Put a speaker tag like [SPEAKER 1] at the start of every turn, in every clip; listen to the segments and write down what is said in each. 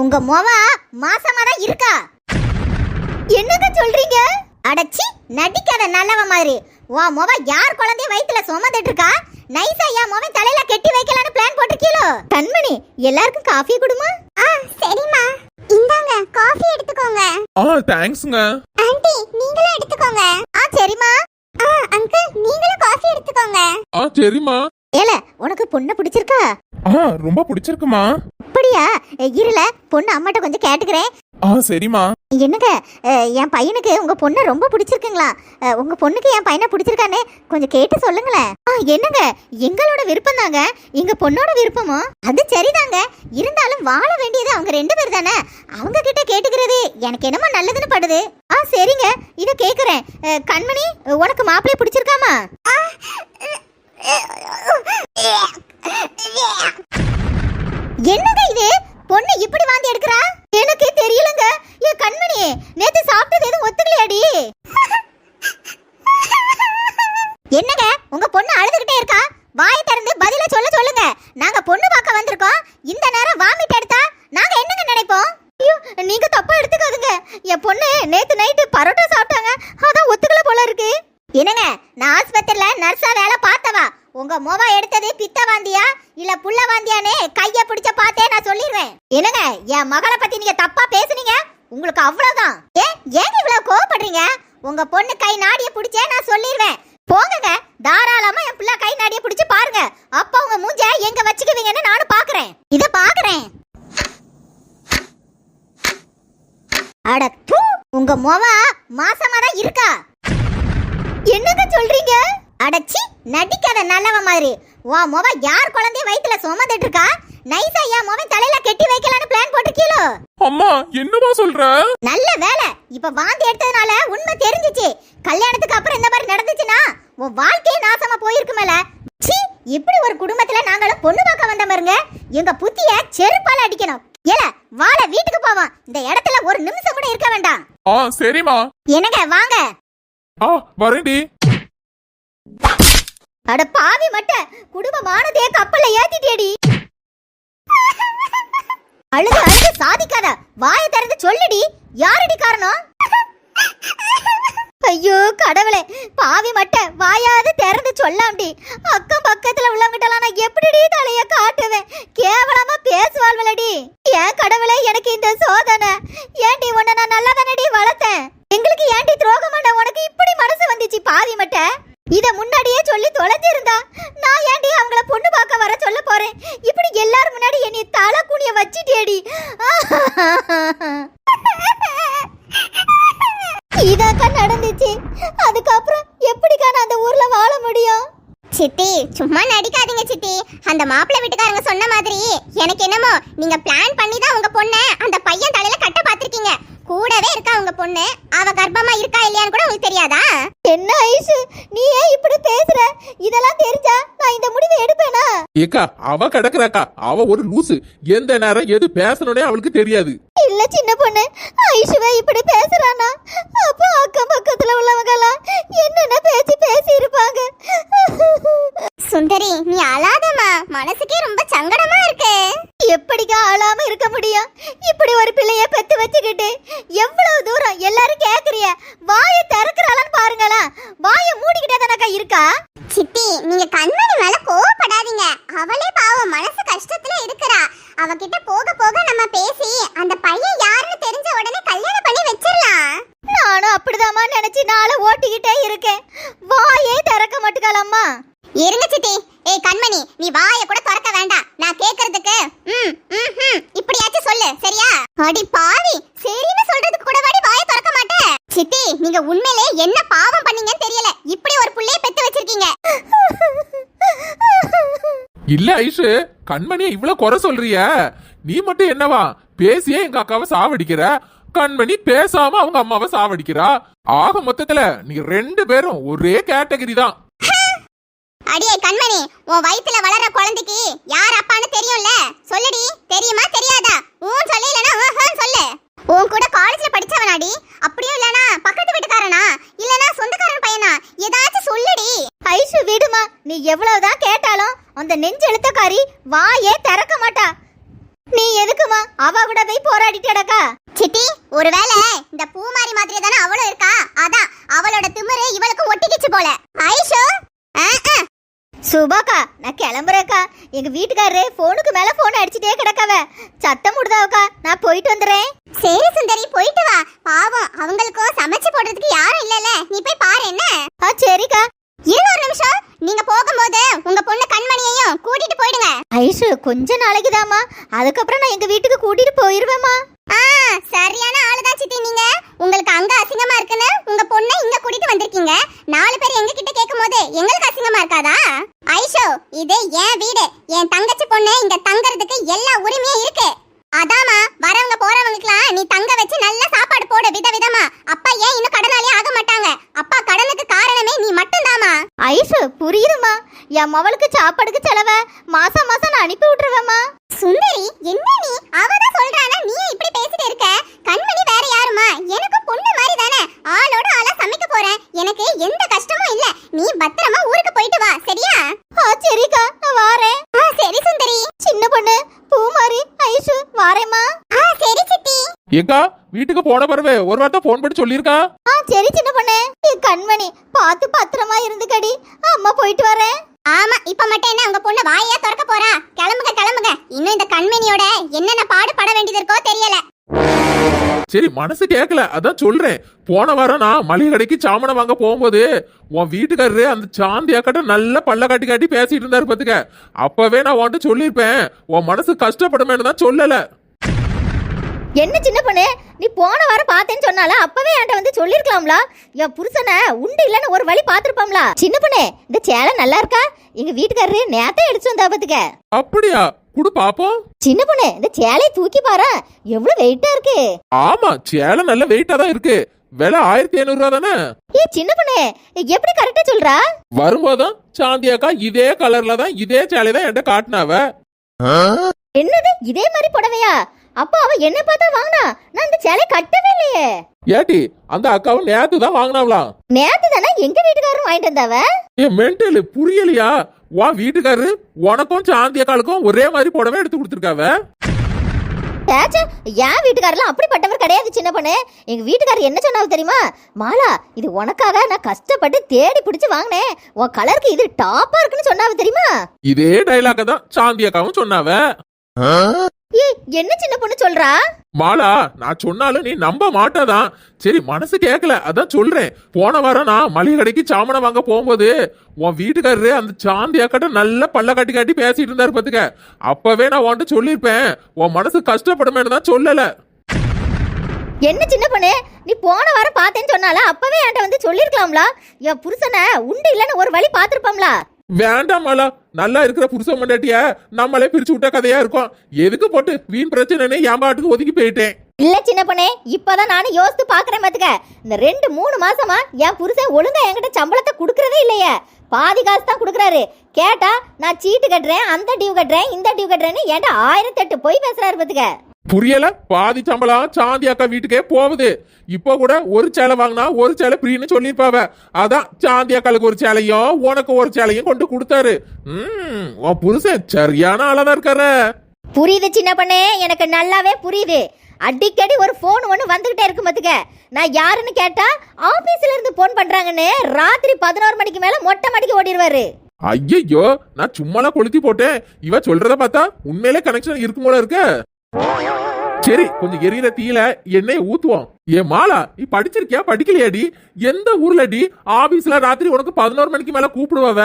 [SPEAKER 1] உங்க மொவ மாசமா தான் இருக்கா? என்னங்க சொல்றீங்க? அடச்சி நடிக்காத நல்லவ மாதிரி. உன் மொவ யார் குழந்தைய வயித்துல சுமந்துட்டு இருக்கா நைஸா என் மொவன் தலையில கெட்டி வைக்கலாம்னு பிளான் போட்டிருக்கீளோ? கண்மணி எல்லாருக்கும் காஃபி கொடுமா? ஆ சரிம்மா. இந்தாங்க காஃபி எடுத்துக்கோங்க.
[SPEAKER 2] ஆ தேங்க்ஸ்ங்க
[SPEAKER 1] ஆன்ட்டி நீங்களும் எடுத்துக்கோங்க. ஆ சரிம்மா. ஆ அங்கிள் நீங்களும் காஃபி எடுத்துக்கோங்க.
[SPEAKER 2] ஆ சரிம்மா.
[SPEAKER 1] ஏல உனக்கு பொண்ணு பிடிச்சிருக்கா?
[SPEAKER 2] ஆ ரொம்ப பிடிச்சிருக்குமா?
[SPEAKER 1] அப்படியா இருல பொண்ணு அம்மாட்ட கொஞ்சம் கேட்டுக்கிறேன்
[SPEAKER 2] ஆ சரிம்மா
[SPEAKER 1] என்னங்க என் பையனுக்கு உங்க பொண்ணை ரொம்ப பிடிச்சிருக்குங்களா உங்க பொண்ணுக்கு என் பையனை பிடிச்சிருக்கானே கொஞ்சம் கேட்டு சொல்லுங்களேன் ஆ, என்னங்க எங்களோட விருப்பம் தாங்க எங்க பொண்ணோட விருப்பமோ அது சரிதாங்க இருந்தாலும் வாழ வேண்டியது அவங்க ரெண்டு பேர் தானே அவங்க கிட்ட கேட்டுக்கிறது எனக்கு என்னமோ நல்லதுன்னு படுது ஆ சரிங்க இத கேக்குறேன் அஹ், கண்மணி உனக்கு மாப்பிள்ளை பிடிச்சிருக்காமா என்னங்க இது? பொண்ணு இப்படி வாந்தி எடுக்கிறா? எனக்கு தெரியலங்க. என் கண்மணி நேத்து சாப்பிட்டது எதுவும் ஒத்துக்கலையாடி? என்னங்க உங்க பொண்ணு அழுதுகிட்டே இருக்கா வாய் திறந்து பதில சொல்ல சொல்லுங்க நாங்க பொண்ணு பார்க்க வந்திருக்கோம் இந்த நேரம் வாமிட் எடுத்தா நாங்க என்னங்க நினைப்போம் ஐயோ நீங்க தப்பா எடுத்துக்காதுங்க என் பொண்ணு நேத்து நைட்டு பரோட்டா சாப்பிட்டாங்க அதான் ஒத்துக்கல போல இருக்கு என்னங்க நான் ஆஸ்பத்திரியில நர்ஸா வேலை பார்த்தவா உங்க மொபா எடுத்தது பித்த வாந்தியா இல்ல புள்ள வாந்தியானே கைய பிடிச்ச பார்த்தே நான் சொல்லிடுவேன் என்னங்க என் மகளை பத்தி நீங்க தப்பா பேசுனீங்க? உங்களுக்கு அவ்வளவுதான். ஏ ஏங்க இவ்வளவு கோவப்படுறீங்க? உங்க பொண்ணு கை நாடிய பிடிச்சே நான் சொல்லிடுவேன் போங்கங்க தாராளமா என் பிள்ளை கை நாடிய பிடிச்சு பாருங்க. அப்ப உங்க மூஞ்ச எங்க வச்சுக்குவீங்கன்னு நானும் பாக்குறேன். இத பாக்குறேன். அட தூ உங்க மொவ மாசமா தான் இருக்கா? என்னங்க சொல்றீங்க? அடச்சி நடிக்காத நல்லவ மாதிரி. உன் மொவ யார் குழந்தைய வயித்துல சுமந்துட்டு இருக்கா? நைஸா என் மொவன் தலையில கெட்டி வைக்கலாம்னு பிளான் போட்டுக்கீளோ
[SPEAKER 2] அம்மா என்னமா சொல்ற?
[SPEAKER 1] நல்ல வேலை. இப்ப வாந்தி எடுத்ததுனால உண்மை தெரிஞ்சிச்சு. கல்யாணத்துக்கு அப்புறம் இந்த மாதிரி நடந்துச்சுன்னா உன் வாழ்க்கையே நாசமா போயிருக்குமேல ச்சீ இப்படி ஒரு குடும்பத்துல நாங்களும் பொண்ணு பார்க்க வந்த பாருங்க. எங்க புத்திய செருப்பால அடிக்கணும். ஏல வாழ வீட்டுக்கு போவோம். இந்த இடத்துல ஒரு நிமிஷம் கூட இருக்க வேண்டாம்.
[SPEAKER 2] ஆ சரிம்மா.
[SPEAKER 1] என்னங்க வாங்க.
[SPEAKER 2] ஆ வரேன்டி.
[SPEAKER 1] அட பாவி மட்ட குடும்பமானதே கப்பல்ல ஏத்திட்டியடி. அழுது அழுது சாதிக்காத. வாய திறந்து சொல்லுடி. யாரடி காரணம்? ஐயோ கடவுளே. பாவி மட்ட வாயாவது திறந்து சொல்லாம்டி. அக்கம் பக்கத்துல உள்ளவங்கிட்டலாம் நான் எப்படிடி தலைய காட்டுவேன்? கேவலமா பேசுவாள்வலடி ஏன் கடவுளே எனக்கு இந்த சோதனை ஏன்டி உன்னை நான் நல்லா தானடி வளர்த்தேன் எங்களுக்கு ஏன்டி துரோகம் பண்ண உனக்கு இப்படி மனசு வந்துச்சு பாவி மட்ட இத முன்னாடியே சொல்லி தொலைஞ்சிருந்தா நான் ஏன்டி அவங்கள பொண்ணு பார்க்க வர சொல்ல போறேன் இப்படி எல்லாரும் முன்னாடி என்னை தலை குனிய வச்சிட்டேடி இதாக்கா நடந்துச்சு. அதுக்கப்புறம் எப்படிக்கா நான் அந்த ஊர்ல வாழ முடியும்?
[SPEAKER 3] சித்தி சும்மா நடிக்காதீங்க சித்தி. அந்த மாப்பிள்ளை வீட்டுக்காரங்க சொன்ன மாதிரி எனக்கு என்னமோ நீங்க பிளான் பண்ணி தான் உங்க பொண்ணை அந்த பையன் தலையில கட்ட பாத்திருக்கீங்க கூடவே இருக்கா உங்க பொண்ணு? அவ கர்ப்பமா இருக்கா இல்லையான்னு கூட உங்களுக்கு தெரியாதா?
[SPEAKER 1] என்ன ஐஷு நீ ஏன் இப்படி பேசுற? இதெல்லாம் தெரிஞ்சா நான் இந்த முடிவை எடுக்க
[SPEAKER 2] ஏக்கா அவ கிடக்குறாக்கா. அவ ஒரு லூசு. எந்த நேரம் எது பேசணும்னே அவளுக்கு தெரியாது.
[SPEAKER 1] இல்ல சின்ன பொண்ணு. ஐஷுவே இப்படி பேசுறானா? அப்ப அக்கம் பக்கத்துல உள்ளவங்க எல்லாம் என்னென்ன பேச்சு பேசி இருப்பாங்க
[SPEAKER 3] சுந்தரி நீ அழாதம்மா. மனசுக்கே ரொம்ப சங்கடமா இருக்கு.
[SPEAKER 1] இருக்க முடியும்? இப்படி ஒரு பிள்ளைய பெத்து வச்சுக்கிட்டு எவ்வளவு தூரம் எல்லாரும் கேக்குறிய வாயை திறக்கிறாளான்னு பாருங்களா வாயை மூடிக்கிட்டே தானக்கா இருக்கா?
[SPEAKER 3] சித்தி நீங்க கண்மணி மேல கோவப்படாதீங்க. அவளே பாவம் மனசு கஷ்டத்துல இருக்கிறா. அவகிட்ட போக போக நம்ம பேசி அந்த பையன் யாருன்னு தெரிஞ்ச உடனே கல்யாணம் பண்ணி வச்சிடலாம்.
[SPEAKER 1] நானும் அப்படிதாம்மா நினைச்சு நாளை ஓட்டிக்கிட்டே இருக்கேன். வாயே திறக்க மாட்டுக்காளம்மா.
[SPEAKER 3] இருங்க சித்தி ஏய் கண்மணி நீ வாயை கூட திறக்க வேண்டாம். நான் கேக்குறதுக்கு. ம் ம் இப்படியாச்சும் சொல்லு சரியா? அடி பாவி சரின்னு சொல்றதுக்கு கூட வாடி வாயை திறக்க மாட்டேன் சித்தி நீங்க உண்மையிலே என்ன பாவம் பண்ணீங்கன்னு தெரியல. இப்படி ஒரு புள்ளைய பெத்து வச்சிருக்கீங்க.
[SPEAKER 2] இல்ல ஐஷு கண்மணியை இவ்வளவு குறை சொல்றிய? நீ மட்டும் என்னவா? பேசியே எங்க அக்காவை சாவடிக்கிற? கண்மணி பேசாம அவங்க அம்மாவை சாவடிக்கிறா? ஆக மொத்தத்துல நீங்க ரெண்டு பேரும் ஒரே கேட்டகரி தான்.
[SPEAKER 3] அடியே கண்மணி உன் வயித்துல வளர்ற குழந்தைக்கு யார் அப்பான்னு தெரியும்ல? சொல்லுடி. தெரியுமா? தெரியாதா? ஊன் சொல்லு இல்லனா ஊஹான்னு சொல்லு. உன் கூட காலேஜ்ல படிச்சவனாடி. அப்படியும் இல்லனா பக்கத்து வீட்டுக்காரனா? இல்லனா சொந்தக்காரன் பையனா? ஏதாச்சும் சொல்லுடி.
[SPEAKER 1] ஐஷு விடுமா. நீ எவ்வளவுதான் கேட்டாலும் அந்த நெஞ்செழுத்தக்காரி வாயே திறக்க மாட்டா. நீ எதுக்குமா? அவ கூட போய் போராடிட்டேடாக்கா
[SPEAKER 3] சித்தி ஒருவேளை இந்த பூமாரி மாதிரி தானே அவளும் இருக்கா? அதான் அவளோட திமிரு இவளுக்கு ஒட்டிக்கிச்சு போல. ஐஷோ.
[SPEAKER 1] சுபாக்கா நான் கிளம்புறேக்கா எங்க வீட்டுக்காரரு போனுக்கு மேல போன் அடிச்சுட்டே கிடக்காவ. சத்தம் முடுதாவக்கா நான் போயிட்டு வந்துடுறேன்.
[SPEAKER 3] சரி சுந்தரி போயிட்டு வா. பாவம் அவங்களுக்கும் சமைச்சு போடுறதுக்கு யாரும் இல்லல நீ போய் பாரு என்ன?
[SPEAKER 1] ஆ சரிக்கா.
[SPEAKER 3] இருங்க ஒரு நிமிஷம். நீங்க போகும்போது உங்க பொண்ணு கண்மணியையும் கூட்டிட்டு போயிடுங்க.
[SPEAKER 1] ஐஷு கொஞ்ச நாளைக்குதாம்மா. அதுக்கப்புறம் நான் எங்க வீட்டுக்கு கூட்டிட்டு போயிருவேம்மா.
[SPEAKER 3] ஆ சரியான ஆளுதான் சித்தி நீங்க. உங்களுக்கு அங்க அசிங்கமா இருக்குன்னு வந்திருக்கீங்க நாலு பேர் எங்க கிட்ட கேட்கும்போது எங்களுக்கு அசிங்கமா இருக்காதா? ஐஷோ இது என் வீடு. என் தங்கச்சி பொண்ணு இங்க தங்கறதுக்கு எல்லா உரிமையும் இருக்கு. அதாமா வரவங்க போறவங்களுக்குலாம் நீ தங்க வச்சு நல்ல சாப்பாடு போடு விதவிதமா. அப்பா ஏன் இன்னும் கடனாளியே ஆக மாட்டாங்க? அப்பா கடனுக்கு காரணமே நீ மட்டும்தாமா
[SPEAKER 1] ஐஷு புரியுதுமா என் மவளுக்கு சாப்பாடுக்கு செலவ மாசம் மாசம் நான் அனுப்பி விட்டுருவேம்மா.
[SPEAKER 3] சுந்தரி என்ன நீ? அவதான் சொல்றானா நீ இப்படி பேசிட்டு இருக்க கண்மணி வேற யாருமா எனக்கு பொண்ணு மாதிரி தானே ஆளோட ஆளா சமைக்க போறேன் எனக்கு எந்த கஷ்டமும் இல்ல நீ பத்திரமா ஊருக்கு போயிட்டு வா சரியா
[SPEAKER 1] ஆ சரிக்கா நான் வாரேன்
[SPEAKER 3] ஆ சரி சுந்தரி
[SPEAKER 1] சின்ன பொண்ணு பூமாரி ஐஷு வாரேம்மா
[SPEAKER 3] ஆ சரி சித்தி
[SPEAKER 2] ஏக்கா வீட்டுக்கு போன பிறகு ஒரு வார்த்தை போன் பண்ணி சொல்லியிருக்கா?
[SPEAKER 1] ஆ சரி சின்ன பொண்ணு. கண்மணி பார்த்து பத்திரமா இருந்துக்கடி அம்மா போயிட்டு வரேன்.
[SPEAKER 3] ஆமா இப்ப மட்டும் என்ன உங்க பொண்ணு வாயா திறக்க போறா? கிளம்புங்க கிளம்புங்க. இன்னும் இந்த கண்மணியோட என்னென்ன பாடுபட வேண்டியது இருக்கோ தெரியல.
[SPEAKER 2] சரி மனசு கேட்கல அதான் சொல்றேன். போன வாரம் நான் மளிகை கடைக்கு சாமனை வாங்க போகும்போது உன் வீட்டுக்காரரு அந்த சாந்தி அக்கட்ட நல்ல பல்ல காட்டி காட்டி பேசிட்டு இருந்தாரு பாத்துக்க. அப்பவே நான் உன்கிட்ட சொல்லியிருப்பேன். உன் மனசு கஷ்டப்படுமேன்னு தான் சொல்லல.
[SPEAKER 1] என்ன சின்ன பொண்ணு? நீ போன வாரம் பார்த்தேன்னு சொன்னால அப்பவே என்கிட்ட வந்து சொல்லிருக்கலாம்ல. என் புருஷனை உண்டு இல்லைன்னு ஒரு வழி பார்த்துருப்பாம்ல. சின்ன பொண்ணு இந்த சேலை நல்லா இருக்கா? எங்க வீட்டுக்காரரு நேத்தே எடுத்து வந்தா பாத்துக்க.
[SPEAKER 2] அப்படியா? குடு பாப்போம்.
[SPEAKER 1] சின்ன பொண்ணு இந்த சேலையை தூக்கி பாரு. எவ்வளவு வெயிட்டா இருக்கு.
[SPEAKER 2] ஆமா சேலை நல்ல வெயிட்டா தான் இருக்கு. விலை ஆயிரத்தி ஐநூறு ரூபா தானே?
[SPEAKER 1] ஏ சின்ன பொண்ணு எப்படி கரெக்டா சொல்றா?
[SPEAKER 2] வரும்போதும் சாந்தி அக்கா இதே கலர்ல தான் இதே சேலை தான் என்கிட்ட காட்டினாவ.
[SPEAKER 1] என்னது? இதே மாதிரி புடவையா? அப்போ அவ என்ன பார்த்தா வாங்கினா? நான் இந்த சேலை கட்டவே இல்லையே.
[SPEAKER 2] ஏட்டி அந்த அக்காவும் நேத்து தான் வாங்கினாவலாம்
[SPEAKER 1] நேத்து தானே எங்க வீட்டுக்காரரும் வாங்கிட்டு வந்தாவ?
[SPEAKER 2] ஏ மென்டல் புரியலையா? உன் வீட்டுக்காரரு உனக்கும் சாந்தி அக்காளுக்கும் ஒரே மாதிரி புடவை எடுத்து கொடுத்துருக்காவ?
[SPEAKER 1] ஏச்சே, என் வீட்டுக்காரெல்லாம் அப்படிப்பட்டவர் கிடையாது சின்ன பொண்ணு. எங்க வீட்டுக்காரர் என்ன சொன்னாவு தெரியுமா? மாலா இது உனக்காக நான் கஷ்டப்பட்டு தேடி பிடிச்சு வாங்கினேன். உன் கலருக்கு இது டாப்பா இருக்குன்னு சொன்னாவு தெரியுமா?
[SPEAKER 2] இதே டைலாக தான் சாந்தி அக்காவும் சொன்னாவ
[SPEAKER 1] ஏ என்ன சின்ன பொண்ணு சொல்றா?
[SPEAKER 2] மாலா நான் சொன்னாலும் நீ நம்ப மாட்டாதான். சரி மனசு கேட்கல அதான் சொல்றேன். போன வாரம் நான் மளிகை கடைக்கு சாமனை வாங்க போகும்போது உன் வீட்டுக்காரரு அந்த சாந்தி அக்கட்ட நல்ல பல்ல காட்டி காட்டி பேசிட்டு இருந்தாரு பாத்துக்க. அப்பவே நான் உன்கிட்ட சொல்லியிருப்பேன். உன் மனசு கஷ்டப்படுமேன்னு தான் சொல்லல.
[SPEAKER 1] என்ன சின்ன பொண்ணு? நீ போன வாரம் பார்த்தேன்னு சொன்னால அப்பவே என்கிட்ட வந்து சொல்லிருக்கலாம்ல என் புருஷனை உண்டு இல்லைன்னு ஒரு வழி பார்த்திருப்பாம்ல?
[SPEAKER 2] வேண்டாம் மாலா. நல்லா இருக்கிற புருஷன் மண்டாட்டிய நம்மளே பிரிச்சு விட்ட கதையா இருக்கும். எதுக்கு போட்டு வீண் பிரச்சனைன்னு என் பாட்டுக்கு ஒதுக்கி போயிட்டேன்.
[SPEAKER 1] இல்ல சின்ன பொண்ணே இப்பதான் நானும் யோசித்து பாக்குறேன் பாத்துக்க. இந்த ரெண்டு மூணு மாசமா என் புருஷன் ஒழுங்கா என்கிட்ட சம்பளத்தை குடுக்கறதே இல்லையே. பாதி காசு தான் குடுக்கறாரு. கேட்டா நான் சீட்டு கட்டுறேன் அந்த டியூ கட்டுறேன் இந்த டியூ கட்டுறேன்னு என்கிட்ட ஆயிரத்தி எட்டு போய் பேசுறாரு பாத்துக்க.
[SPEAKER 2] புரியல? பாதி சம்பளம் சாந்தி அக்கா வீட்டுக்கே போகுது. இப்போ கூட ஒரு சேலை வாங்கினா ஒரு சேலை ஃப்ரீன்னு சொல்லியிருப்பாவ. அதான் சாந்தி அக்காளுக்கு ஒரு சேலையும் உனக்கு ஒரு சேலையும் கொண்டு கொடுத்தாரு. ம் உன் புருஷன் சரியான ஆளாதான் இருக்காரு.
[SPEAKER 1] புரியுது சின்ன பொண்ணே எனக்கு நல்லாவே புரியுது. அடிக்கடி ஒரு ஃபோன் ஒன்று வந்துகிட்டே இருக்கு பாத்துக்க. நான் யாருன்னு கேட்டா ஆபீஸ்ல இருந்து ஃபோன் பண்றாங்கன்னு ராத்திரி பதினோரு மணிக்கு மேல மொட்டை மணிக்கு ஓடிடுவாரு.
[SPEAKER 2] ஐயையோ நான் சும்மாலாம் கொளுத்தி போட்டேன். இவ சொல்றத பார்த்தா உண்மையிலே கனெக்ஷன் இருக்கும் போல இருக்க. சரி கொஞ்சம் எரியிற தீயில எண்ணெயை ஊத்துவோம். ஏ மாலா நீ படிச்சிருக்கியா? படிக்கலையாடி. எந்த ஊர்லடி ஆபீஸ்ல ராத்திரி உனக்கு பதினோரு மணிக்கு மேல கூப்பிடுவாவ?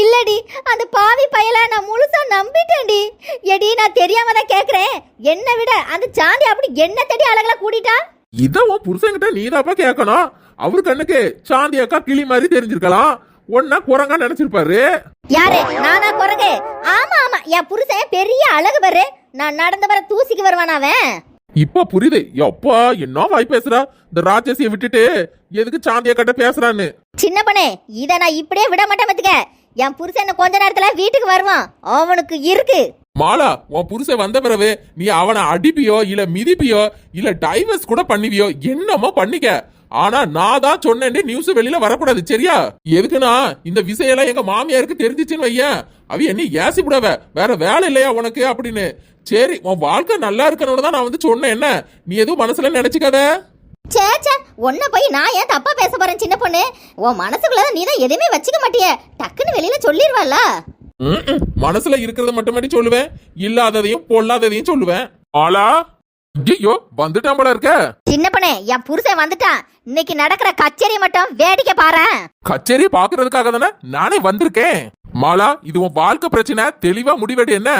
[SPEAKER 1] இல்லடி அந்த பாவி பயல நான் முழுசா நம்பிட்டேன்டி எடி நான் தெரியாம தான் கேக்குறேன். என்ன விட அந்த சாந்தி அப்படி என்ன தேடி அழகலா கூட்டிட்டா?
[SPEAKER 2] இத உன் புருஷன்கிட்ட நீதாப்பா கேட்கணும் அவர் கண்ணுக்கு சாந்தி அக்கா கிளி மாதிரி தெரிஞ்சிருக்கலாம். ஒன்னா குரங்கா நினைச்சிருப்பாரு?
[SPEAKER 1] யாரு? நானா குரங்கு. ஆமா ஆமா. என் புருஷன் பெரிய அழகு பாரு. நான் நடந்து வர தூசிக்கு வருவான் அவன்.
[SPEAKER 2] இப்ப புரியுது. எப்பா என்ன வாய் பேசுறா? இந்த ராட்சசிய விட்டுட்டு எதுக்கு சாந்தியா கட்ட பேசுறான்னு?
[SPEAKER 1] சின்ன பண்ணே இத நான் இப்படியே விட மாட்டேன் பாத்துக்க. என் புருஷன் கொஞ்ச நேரத்துல வீட்டுக்கு வருவான். அவனுக்கு இருக்கு.
[SPEAKER 2] மாலா உன் புருஷன் வந்த பிறகு நீ அவனை அடிப்பியோ இல்ல மிதிப்பியோ இல்ல டைவர்ஸ் கூட பண்ணுவியோ என்னமோ பண்ணிக்க. ஆனா நான் தான் சொன்னேன் நியூஸ் வெளியில வரக்கூடாது சரியா? எதுக்குன்னா இந்த விஷயம் எல்லாம் எங்க மாமியாருக்கு தெரிஞ்சிச்சுன்னு வையன் அவ என்ன ஏசி விடவ வேற வேலை இல்லையா உனக்கு அப்படின்னு. சரி உன் வாழ்க்கை நல்லா இருக்கணும்னு தான் நான் வந்து சொன்னேன். என்ன? நீ எதுவும் மனசுல நினைச்சுக்காத?
[SPEAKER 1] சே சே உன்னை போய் நான் ஏன் தப்பா பேச போறேன் சின்ன பொண்ணு? உன் மனசுக்குள்ள நீ தான் எதுவுமே வச்சுக்க மாட்டியே. டக்குன்னு வெளியில சொல்லிடுவல்ல.
[SPEAKER 2] மனசுல இருக்கிறத மட்டுமாட்டி சொல்லுவேன். இல்லாததையும் பொல்லாததையும் சொல்லுவேன். ஆளா? ஐயோ வந்துட்டான் போல இருக்க.
[SPEAKER 1] சின்ன பொண்ணு என் புருஷன் வந்துட்டான். இன்னைக்கு நடக்கிற கச்சேரி மட்டும் வேடிக்கை பாரேன்.
[SPEAKER 2] கச்சேரி பாக்குறதுக்காக தானே நானே வந்திருக்கேன். மாலா இது உன் வாழ்க்கை பிரச்சனை. தெளிவா முடிவெடு என்ன?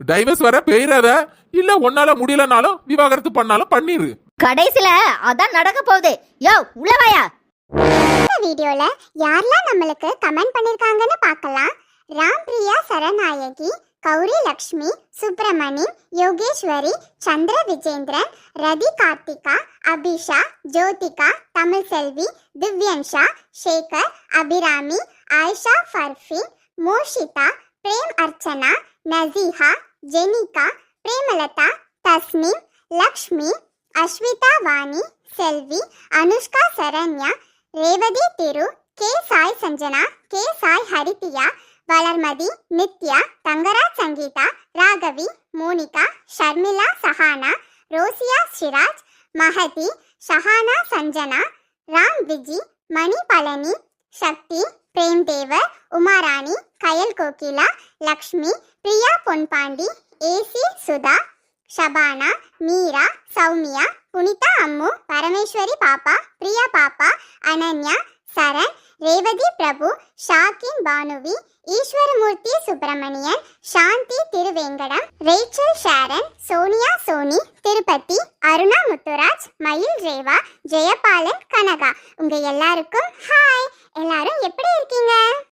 [SPEAKER 2] டைவர்ஸ் வர பெயராத இல்ல உன்னால முடியலனாலும் விவாகரத்து பண்ணாலும் பண்ணிரு.
[SPEAKER 1] கடைசில அதான் நடக்க போகுது. யோ உள்ள வாயா.
[SPEAKER 3] இந்த வீடியோல யாரெல்லாம் நம்மளுக்கு கமெண்ட் பண்ணிருக்காங்கன்னு பார்க்கலாம். Ram Priya சரநாயகி Gowri Lakshmi Subramani Yogeswari Chandra Vijendran Rathi Karthika Abisha Jyothika Tamilselvi Divyansha Sekar Abirami Ayesha ஃபர்ஃபி Moshitha Prem Archana Naseeha Jenika Premalatha Thasmin Lakshmi Ashvitha Vani Selvi Anushka Saranya Revathi Thiru K Sai Sanjana K Sai Haripriya Valarmathi Nithya Thangaraj Sangeetha Ragavi Monica Sharmila Sahana Rosiya Siraj Mahathi Shahana Sanjana Ram Viji Mani Palani Sakthi Prem Devar Umarani Kayal Kokila Lakshmi Priya Ponpandi AC Sudha Shabana Meera Sowmya Punitha Ammu Parameswari Pappa Priya Pappa Ananya Charan Revathi Prabhu Shakeen பானுவி Eswaramoorthy Subramanian Shanthi Thiruvengadam Rachel Sharon Sonia Soni Tirupati Aruna Muthuraj Mayil Reva Jayabalan Kanaka. உங்க எல்லாருக்கும் hi எல்லாரும் எப்படி இருக்கீங்க?